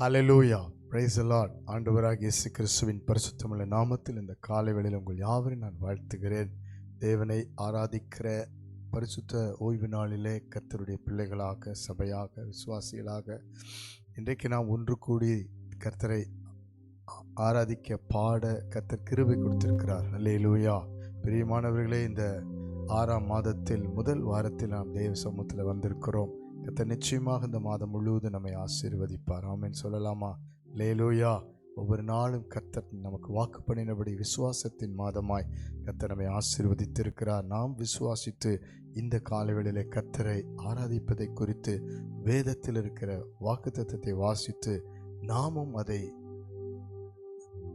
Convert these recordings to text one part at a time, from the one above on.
Hallelujah price the ஆண்டவராக இயேசு கிறிஸ்துவின் பரிசுத்தமுள்ள நாமத்தில் இந்த காலை வேளையில் உங்கள் யாவரையும் நான் வாழ்த்துகிறேன். தேவனை ஆராதிக்கிற பரிசுத்த ஓய்வு நாளிலே கர்த்தருடைய பிள்ளைகளாக சபையாக விசுவாசிகளாக இன்றைக்கு நாம் ஒன்று கூடி கர்த்தரை ஆராதிக்க பாட கர்த்தர் கிருபை கொடுத்திருக்கிறார். ஹலேலூயா பிரியமானவர்களே இந்த ஆறாம் மாதத்தில் முதல் வாரத்தில் நாம் தேவ சமூகத்தில் வந்திருக்கிறோம். கத்த நிச்சயமாக இந்த மாதம் முழுவதும் நம்மை ஆசீர்வதிப்பார். ஆமேன். சொல்லலாமா? லேலோயா ஒவ்வொரு நாளும் கத்தர் நமக்கு வாக்கு பண்ணினபடி விசுவாசத்தின் மாதமாய் கர்த்தர் நம்மை ஆசீர்வதித்திருக்கிறார். நாம் விசுவாசித்து இந்த காலவெளியிலே கத்தரை ஆராதிப்பதை குறித்து வேதத்தில் இருக்கிற வாக்குத்தத்தத்தை வாசித்து நாமும் அதை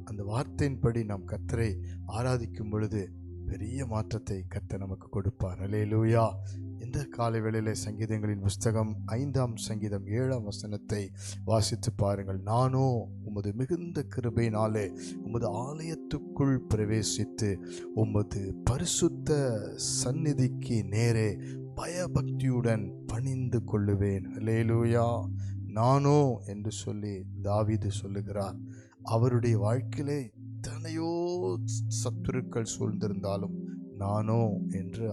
அந்த வார்த்தையின்படி நாம் கத்தரை ஆராதிக்கும் பொழுது பெரிய மாற்றத்தை கர்த்தர் நமக்கு கொடுப்பார். அலேலூயா இந்த காலை வேளையிலே சங்கீதங்களின் புஸ்தகம் ஐந்தாம் சங்கீதம் ஏழாம் வசனத்தை வாசித்து பாருங்கள். நானோ உமது மிகுந்த கிருபையினாலே உமது ஆலயத்துக்குள் பிரவேசித்து உமது பரிசுத்த சந்நிதிக்கு நேரே பயபக்தியுடன் பணிந்து கொள்ளுவேன். லேலூயா நானோ என்று சொல்லி தாவீது சொல்லுகிறார். அவருடைய வாழ்க்கையிலே எத்தனையோ சத்துருக்கள் சூழ்ந்திருந்தாலும் நானோ என்று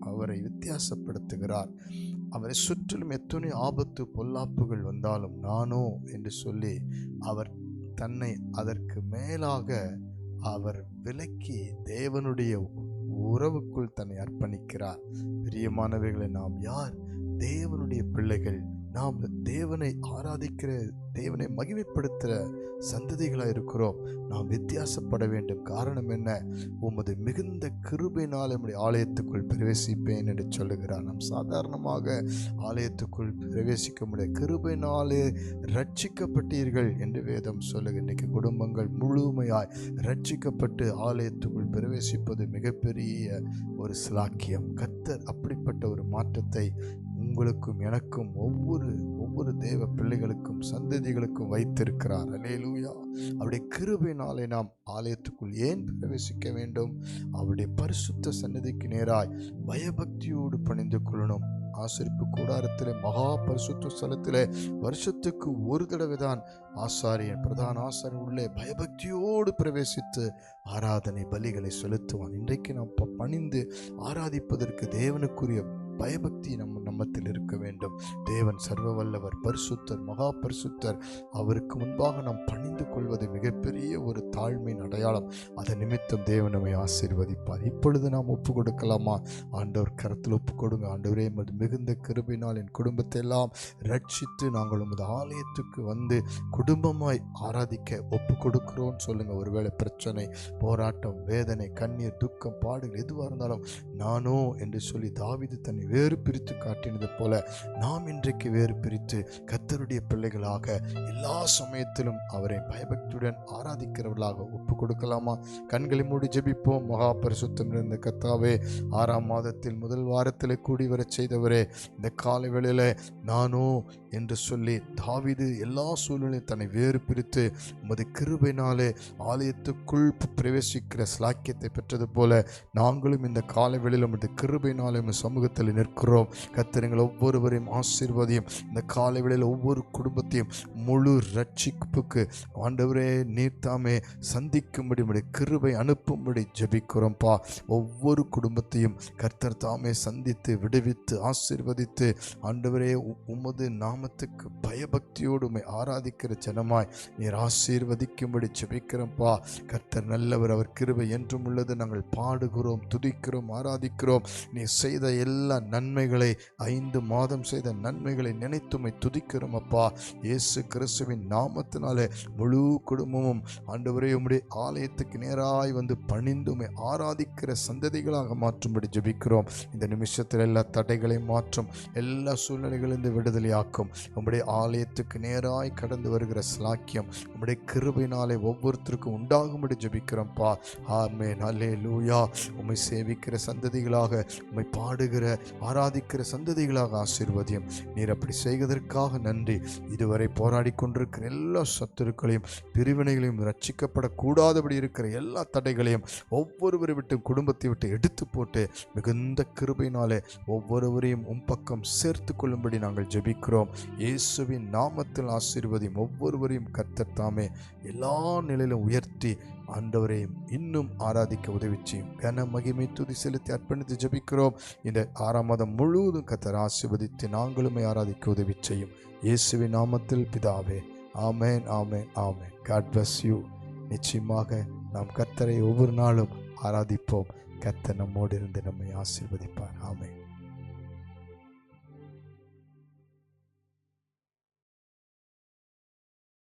அவரை வித்தியாசப்படுத்துகிறார். அவரை சுற்றிலும் எத்தனை ஆபத்து பொல்லாப்புகள் வந்தாலும் நானோ என்று சொல்லி அவர் தன்னை அதற்கு மேலாக அவர் விலக்கி தேவனுடைய உறவுக்குள் தன்னை அர்ப்பணிக்கிறார். பிரியமானவைகளை நாம் யார்? தேவனுடைய பிள்ளைகள். நாம் தேவனை ஆராதிக்கிற தேவனை மகிமைப்படுத்துகிற சந்ததிகளாக இருக்கிறோம். நாம் வித்தியாசப்பட வேண்டும். காரணம் என்ன? உமது மிகுந்த கிருபைனால் நம்முடைய ஆலயத்துக்குள் பிரவேசிப்பேன் என்று சொல்லுகிறார். நாம் சாதாரணமாக ஆலயத்துக்குள் பிரவேசிக்க முடியாது. கிருபையினாலே ரட்சிக்கப்பட்டீர்கள் என்று வேதம் சொல்லுங்க இன்றைக்கு குடும்பங்கள் முழுமையாய் ரட்சிக்கப்பட்டு ஆலயத்துக்குள் பிரவேசிப்பது மிகப்பெரிய ஒரு சிலாக்கியம் கத்தர் அப்படிப்பட்ட ஒரு மாற்றத்தை உங்களுக்கும் எனக்கும் ஒவ்வொரு ஒவ்வொரு தேவ பிள்ளைகளுக்கும் சந்ததிகளுக்கும் வைத்திருக்கிறார். அலேலூயா அவருடைய கிருபினாலே நாம் ஆலயத்துக்குள் ஏன் பிரவேசிக்க வேண்டும்? அவருடைய பரிசுத்த சன்னதிக்கு நேராய் பயபக்தியோடு பணிந்து கொள்ளணும். ஆசரிப்பு கூடாரத்தில் மகா பரிசுத்த ஸ்தலத்தில் வருஷத்துக்கு ஒரு தடவை தான் ஆசாரியன் பிரதான ஆசாரியன் உள்ளே பயபக்தியோடு பிரவேசித்து ஆராதனை பலிகளை செலுத்துவான். இன்றைக்கு நாம் ப- பணிந்து ஆராதிப்பதற்கு தேவனுக்குரிய பயபக்தி நம்ம நம்மத்தில் இருக்க வேண்டும். தேவன் சர்வ வல்லவர் பரிசுத்தர் மகா பரிசுத்தர் அவருக்கு முன்பாக நாம் பணிந்து கொள்வது மிகப்பெரிய ஒரு தாழ்மையின் அடையாளம். அதன் நிமித்தம் தேவன் நம்மை ஆசீர்வதிப்பார். இப்பொழுது நாம் ஒப்பு கொடுக்கலாமா ஆண்டவர் கரத்தில் ஒப்பு கொடுங்க ஆண்டவரே எமது மிகுந்த கிருபினால் என் குடும்பத்தை எல்லாம் ரட்சித்து நாங்கள் உமது ஆலயத்துக்கு வந்து குடும்பமாய் ஆராதிக்க ஒப்பு கொடுக்கிறோம்னு சொல்லுங்க ஒருவேளை பிரச்சனை போராட்டம் வேதனை கண்ணீர் துக்கம் பாடுகள் எதுவாக இருந்தாலும் நானோ என்று சொல்லி தாவிது தன்னை வேறு பிரித்து காட்டினது போல நாம் இன்றைக்கு வேறு பிரித்து கர்த்தருடைய பிள்ளைகளாக எல்லா சமயத்திலும் அவரை பயபக்தியுடன் ஆராதிக்கிறவர்களாக ஒப்பு கொடுக்கலாமா கண்களை மூடி ஜெபிப்போம். மகா பரிசுத்தம் இருந்த கத்தாவே ஆறாம் மாதத்தில் முதல் வாரத்தில் கூடி வரச் செய்தவரே இந்த காலை வேளையில் நானோ என்று சொல்லி தாவிது எல்லா சூழ்நிலையும் தன்னை வேறு பிரித்து உமது கிருபையினாலே ஆலயத்துக்குள் பிரவேசிக்கிற ஸ்லாக்கியத்தை பெற்றது போல நாங்களும் இந்த காலை வேளையில் உமது கிருபையினாலே சமூகத்தில் நிற்கிறோம். கத்திரங்கள் ஒவ்வொருவரையும் ஆசீர்வதியும் இந்த காலை வேளையில் ஒவ்வொரு குடும்பத்தையும் முழு ரட்சிப்புக்கு ஆண்டவரே நீர்த்தாமே சந்திக்கும்படி முடி கிருபை அனுப்பும்படி ஜெபிக்கிறோம்ப்பா. ஒவ்வொரு குடும்பத்தையும் கர்த்தர் தாமே சந்தித்து விடுவித்து ஆசீர்வதித்து ஆண்டவரே உமது நாமத்துக்கு பயபக்தியோடு உமை ஆராதிக்கிற ஜனமாய் நீர் ஆசீர்வதிக்கும்படி ஜெபிக்கிறோம்ப்பா. கர்த்தர் நல்லவர் அவர் கிருபை என்றும் உள்ளது. நாங்கள் பாடுகிறோம் துதிக்கிறோம் ஆராதிக்கிறோம். நீ செய்த எல்லா நன்மைகளை ஐந்து மாதம் செய்த நன்மைகளை நினைத்துமை துதிக்கிறோம் அப்பா. இயேசு கிறிஸ்துவின் நாமத்தினாலே முழு குடும்பமும் ஆண்டவரே உம்முடைய ஆலயத்துக்கு நேராய் வந்து பணிந்துமை ஆராதிக்கிற சந்ததிகளாக மாற்றும்படி ஜெபிக்கிறோம். இந்த நிமிஷத்தில் எல்லா தடைகளையும் மாற்றும் எல்லா சூழ்நிலைகளிலிருந்து விடுதலையாக்கும் உம்முடைய ஆலயத்துக்கு நேராய் கடந்து வருகிற ஸ்லாக்கியம் உம்முடைய கிருபினாலே ஒவ்வொருத்தருக்கும் உண்டாகும்படி ஜெபிக்கிறோம்ப்பா ஆமே நல்லே லூயா உம்மை சேவிக்கிற சந்ததிகளாக உம்மை பாடுகிற ஆராதிக்கிற சந்ததிகளாக ஆசீர்வதியும். நீர் அப்படி செய்வதற்காக நன்றி. இதுவரை போராடி கொண்டிருக்கிற எல்லா சத்துருக்களையும் பிரிவினைகளையும் ரட்சிக்கப்படக்கூடாதபடி இருக்கிற எல்லா தடைகளையும் ஒவ்வொருவரை விட்டு குடும்பத்தை விட்டு எடுத்து போட்டு மிகுந்த கிருபையினாலே ஒவ்வொருவரையும் உம் பக்கம் சேர்த்து கொள்ளும்படி நாங்கள் ஜெபிக்கிறோம். இயேசுவின் நாமத்தில் ஆசீர்வதியும் ஒவ்வொருவரையும் கத்தத்தாமே எல்லா நிலையிலும் உயர்த்தி ஆண்டவரையும் இன்னும் ஆராதிக்க உதவி செய்யும் கன மகிமை துதி செலுத்தி அர்ப்பணித்து ஜபிக்கிறோம். இந்த ஆறாம் மாதம் முழுவதும் கத்தர் ஆசீர்வதித்து நாங்களுமே ஆராதிக்க உதவி செய்யும் இயேசுவின் நாமத்தில் பிதாவே ஆமேன் ஆமேன் ஆமேன். காட் பிளஸ் யூ நிச்சயமாக நாம் கத்தரை ஒவ்வொரு நாளும் ஆராதிப்போம். கத்தர் நம்மோடு இருந்து நம்மை ஆசிர்வதிப்பார். ஆமேன்.